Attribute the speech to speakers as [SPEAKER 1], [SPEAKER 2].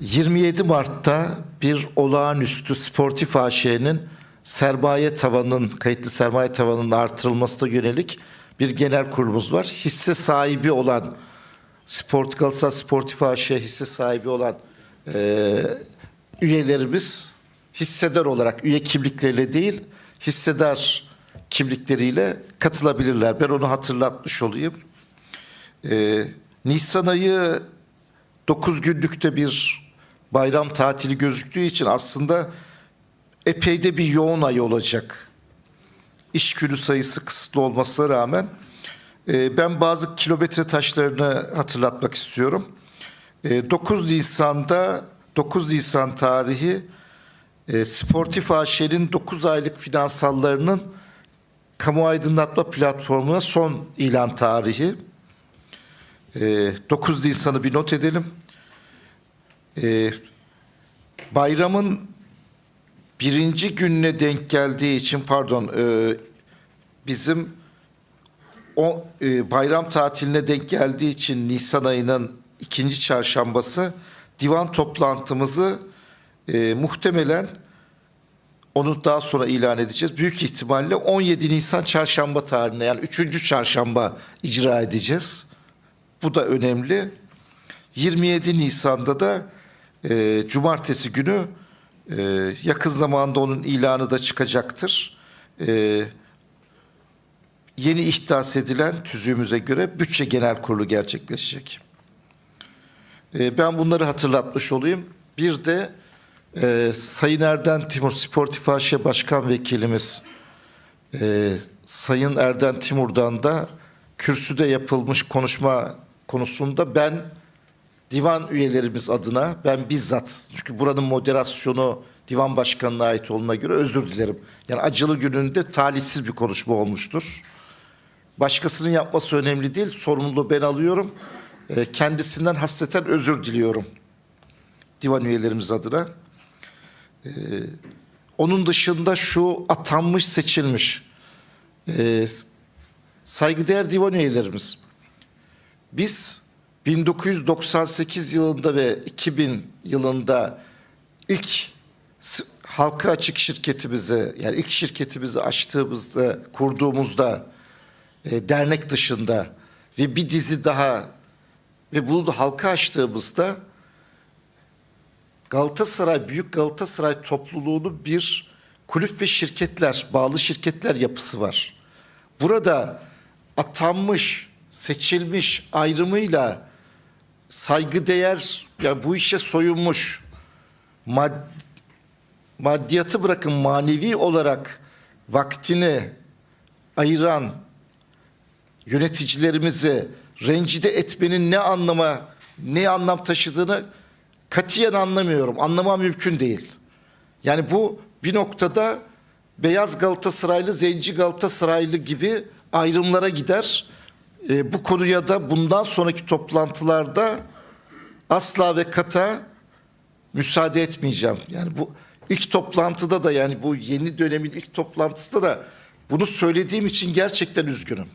[SPEAKER 1] 27 Mart'ta bir olağanüstü sportif AŞ'nin sermaye tavanının, kayıtlı sermaye tavanının artırılmasına yönelik bir genel kurulumuz var. Hisse sahibi olan Sport Galatasaray Sportif AŞ hisse sahibi olan e, üyelerimiz hissedar olarak üye kimlikleriyle değil hissedar kimlikleriyle katılabilirler. Ben onu hatırlatmış olayım. E, Nisan ayı 9 günlükte bir bayram tatili gözüktüğü için aslında epey de bir yoğun ay olacak. İş günü sayısı kısıtlı olmasına rağmen e, ben bazı kilometre taşlarını hatırlatmak istiyorum. E, 9 Nisan'da 9 Nisan tarihi e, Sportif AŞ'nin 9 aylık finansallarının kamu aydınlatma platformuna son ilan tarihi. E, 9 Nisan'ı bir not edelim. E, bayramın birinci gününe denk geldiği için pardon e, bizim o e, bayram tatiline denk geldiği için Nisan ayının ikinci çarşambası divan toplantımızı e, muhtemelen onu daha sonra ilan edeceğiz. Büyük ihtimalle 17 Nisan çarşamba tarihine yani üçüncü çarşamba icra edeceğiz. Bu da önemli. 27 Nisan'da da e, cumartesi günü e, yakın zamanda onun ilanı da çıkacaktır. E, yeni ihdas edilen tüzüğümüze göre bütçe genel kurulu gerçekleşecek. E, ben bunları hatırlatmış olayım. Bir de e, Sayın Erden Timur Sportif AŞ Başkan Vekilimiz e, Sayın Erden Timur'dan da kürsüde yapılmış konuşma konusunda ben divan üyelerimiz adına ben bizzat çünkü buranın moderasyonu divan başkanına ait olduğuna göre özür dilerim. Yani acılı gününde talihsiz bir konuşma olmuştur. Başkasının yapması önemli değil. Sorumluluğu ben alıyorum. E, kendisinden hasreten özür diliyorum. Divan üyelerimiz adına. E, onun dışında şu atanmış seçilmiş e, saygıdeğer divan üyelerimiz. Biz 1998 yılında ve 2000 yılında ilk halka açık şirketimizi yani ilk şirketimizi açtığımızda kurduğumuzda e, dernek dışında ve bir dizi daha ve bunu da halka açtığımızda Galatasaray Büyük Galatasaray topluluğunun bir kulüp ve şirketler, bağlı şirketler yapısı var. Burada atanmış, seçilmiş ayrımıyla saygıdeğer yani bu işe soyunmuş mad, maddiyatı bırakın manevi olarak vaktini ayıran yöneticilerimizi rencide etmenin ne anlama ne anlam taşıdığını katiyen anlamıyorum. Anlamam mümkün değil. Yani bu bir noktada beyaz Galatasaraylı, zenci Galatasaraylı gibi ayrımlara gider. E, bu konuya da bundan sonraki toplantılarda asla ve kata müsaade etmeyeceğim. Yani bu ilk toplantıda da yani bu yeni dönemin ilk toplantısında da bunu söylediğim için gerçekten üzgünüm.